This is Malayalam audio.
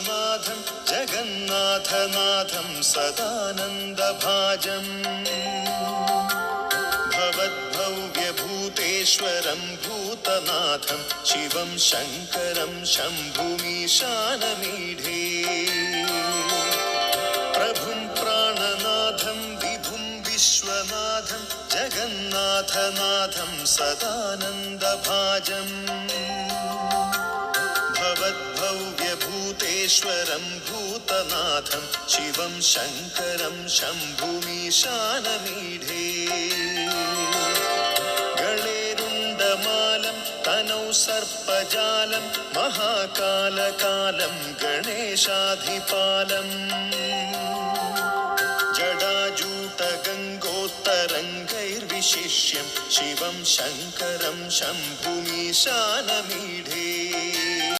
ജഗന്നാഥം ജഗന്നാഥനാഥം സദാനന്ദഭാജം. ഭവദ്ഭവ്യഭൂതേശ്വരം ഭൂതനാഥം ശിവം ശങ്കരം ശംഭുമീശാനമീഢേ പ്രഭും പ്രാണനാഥം വിഭും വിശ്വനാഥം ജഗന്നാഥനാഥം സദാനന്ദഭാജം. भवद्भव्यभूतेश्वरं भूतनाथं शिवं शङ्करं शम्भुमीशानमीढे गणेरुण्डमालं तनौ सर्पजालं महाकालकालं गणेशाधिपालम् जडाजूटगङ्गोत्तरङ्गैर्विशिष्यं शिवं शङ्करं शम्भुमीशानमीढे